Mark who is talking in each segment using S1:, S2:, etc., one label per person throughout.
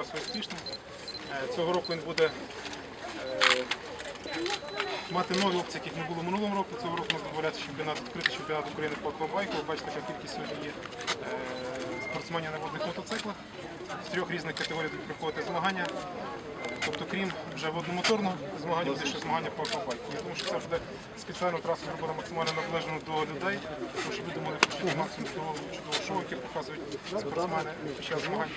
S1: Успішним. Е, Цього року він буде е, мати нові опції, яких не було минулого року. Цього року у нас дозволяється чемпіонат, відкритий чемпіонат України по аквабайку. Ви Бачите, яка кількість сьогодні є е, спортсменів на водних мотоциклах. В трьох різних категоріях будуть проходити змагання. Тобто, крім вже водномоторного змагання, буде ще змагання по аквабайку. Я думаю, що це буде спеціальну трасу зробили максимально наближену до людей, тому що люди могли почути максимум того чудового шоу, яке показують спортсмени під час змагань.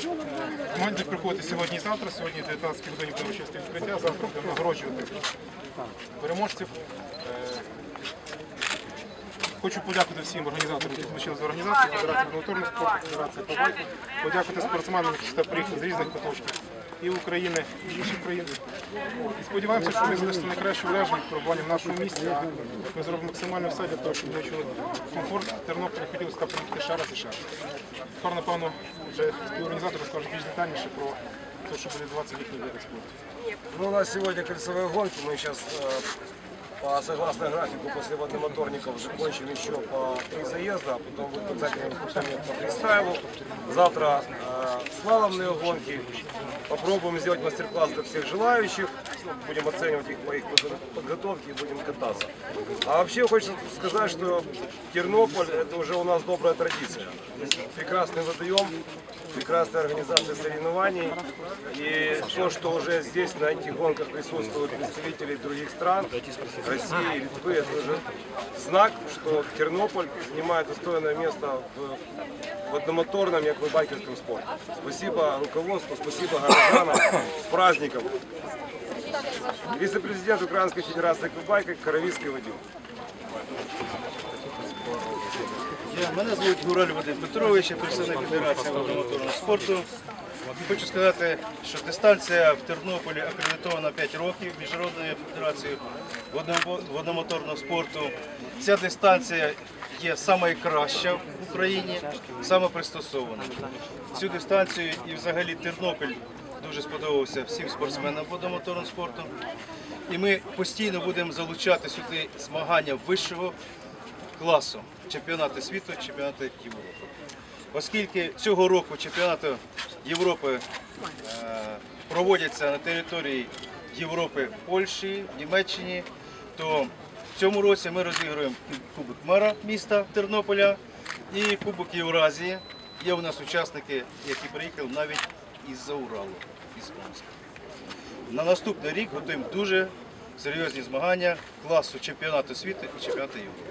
S1: Змагання приходить сьогодні і завтра. Сьогодні 19 годині буде участь відкриття, завтра будемо нагороджувати переможців. Е, Хочу подякувати всім організаторам, які долучилися до організації, Федерації спорту, Федерації побайку, подякувати спортсменам, які сюди приїхали з різних куточків і України, і інших країн. І сподіваємося, що ми залишимо найкраще враження пробування в нашому місті. Ми зробимо максимально все для того, щоб ми чули комфорт. Тернопіль хотілося приїхати ще раз і ще раз. Тепер, напевно, вже співорганізатори скажуть більш детальніше про те, що буде відбуватися в їхній видах спорту.
S2: Ну, у нас сьогодні кольцевые гонки. Мы сейчас по согласно графику после водномоторников закончим еще по три заезда, а потом будет обязательно выступление по фристайлу. Завтра э, слаломные гонки. Попробуем сделать мастер-класс для всех желающих. Ну, Будем оценивать их по их подготовке и будем кататься. А вообще хочется сказать, что Тернополь это уже у нас добрая традиция. Прекрасный водоем, прекрасная организация соревнований. И то, что уже здесь на этих гонках присутствуют представители других стран, России Литвы, это уже знак, что Тернополь занимает достойное место в, в одномоторном и аквабайкерском спорте. Спасибо руководству, спасибо горожанам, с праздником. Вице-президент Украинской Федерации аквабайка Коровицкий Вадим.
S3: Мене звуть Гураль Вадим Петрович, я представник Федерації водомоторного спорту. Хочу сказати, що дистанція в Тернополі акредитована 5 років Міжнародною федерацією водомоторного спорту. Ця дистанція є найкраща в Україні, саме пристосована. Цю дистанцію і взагалі Тернопіль дуже сподобався всім спортсменам водомоторного спорту. І ми постійно будемо залучати сюди змагання вищого класу чемпіонати світу, чемпіонати Європи. Оскільки цього року чемпіонати Європи е, проводяться на території Європи в Польщі, в Німеччині, то в цьому році ми розігруємо Кубок мера міста Тернополя і Кубок Євразії. Є у нас учасники, які приїхали навіть із-за Уралу, із Омська. На наступний рік готуємо дуже серйозні змагання класу чемпіонату світу і чемпіонату Європи.